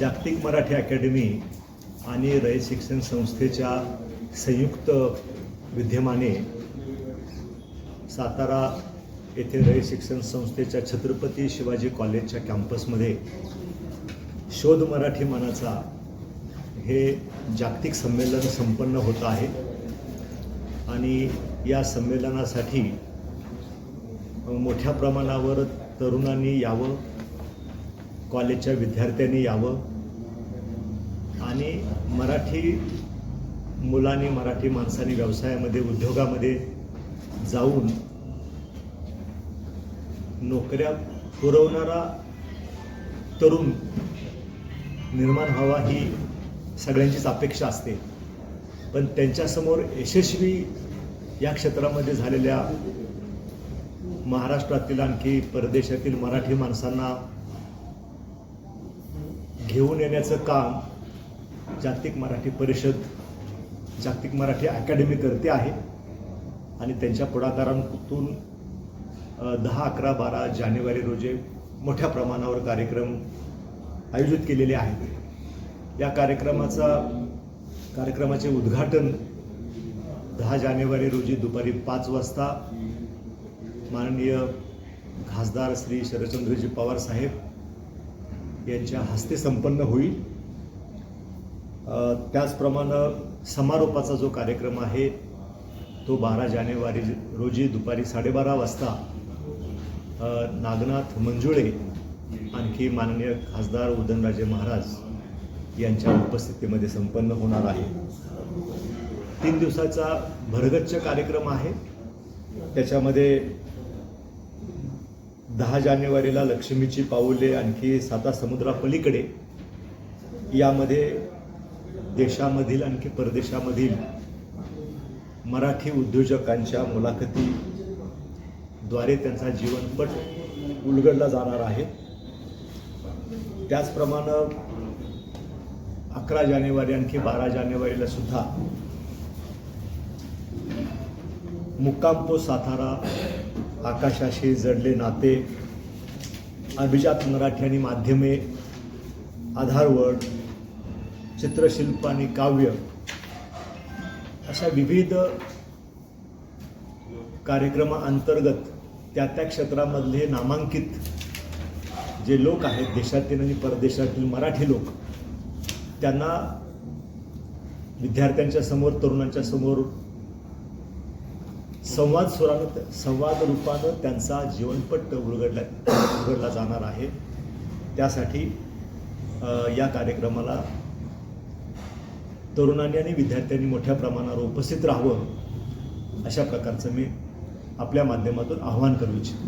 जागतिक मराठी अकॅडमी आणि रयत शिक्षण संस्थेच्या संयुक्त विद्यमाने सातारा येथे रयत शिक्षण संस्थेच्या छत्रपती शिवाजी कॉलेजच्या कॅम्पसमध्ये शोध मराठी मनाचा हे जागतिक संमेलन संपन्न होत आहे. आणि या संमेलनासाठी मोठ्या प्रमाणावर तरुणांनी यावं कॉलेजच्या विद्यार्थ्यांनी यावं. आणि मराठी मुलांनी मराठी माणसांनी व्यवसायामध्ये उद्योगामध्ये जाऊन नोकऱ्या पुरवणारा तरुण निर्माण व्हावा ही सगळ्यांचीच अपेक्षा असते. पण त्यांच्यासमोर यशस्वी या क्षेत्रामध्ये झालेल्या महाराष्ट्रातील आणखी परदेशातील मराठी माणसांना घेऊन येण्याचं काम जागतिक मराठी परिषद जागतिक मराठी अकॅडमी करते आहे. आणि त्यांच्या पुढाकारांतून दहा अकरा बारा जानेवारी रोजी मोठ्या प्रमाणावर कार्यक्रम आयोजित केलेले आहेत. या कार्यक्रमाचा कार्यक्रमाचे उद्घाटन दहा जानेवारी रोजी दुपारी पाच वाजता माननीय खासदार श्री शरदचंद्रजी पवार साहेब यांच्या हस्ते संपन्न होईल. त्याचप्रमाणे समारोपाचा जो कार्यक्रम आहे तो बारा जानेवारी रोजी दुपारी साडेबारा वाजता नागनाथ मंजुळे आणखी माननीय खासदार उदयनराजे महाराज यांच्या उपस्थितीमध्ये संपन्न होणार आहे. तीन दिवसाचा भरगच्च कार्यक्रम आहे. त्याच्यामध्ये दहा जानेवारीला लक्ष्मीची पाऊले आणखी साता समुद्रापलीकडे. यामध्ये देशामधील आणखी परदेशामधील मराठी उद्योजकांच्या मुलाखतीद्वारे त्यांचा जीवनपट उलगडला जाणार आहे. त्याचप्रमाणे अकरा जानेवारी आणखी बारा जानेवारीला सुद्धा मुक्काम सातारा आकाशाशी जडले नाते अभिजात मराठी आणि माध्यमे आधारवड चित्रशिल्प आणि काव्य अशा विविध कार्यक्रमाअंतर्गत त्या त्या क्षेत्रामधले नामांकित जे लोक आहेत देशातील आणि परदेशातील मराठी लोक त्यांना विद्यार्थ्यांच्या समोर तरुणांच्या समोर संवाद स्वरानं संवाद रूपानं त्यांचा जीवनपट उलगडला उलगडला जाणार आहे. त्यासाठी या कार्यक्रमाला तरुणांनी आणि विद्यार्थ्यांनी मोठ्या प्रमाणावर उपस्थित राहावं अशा प्रकारचं मी आपल्या माध्यमातून आवाहन करू इच्छितो.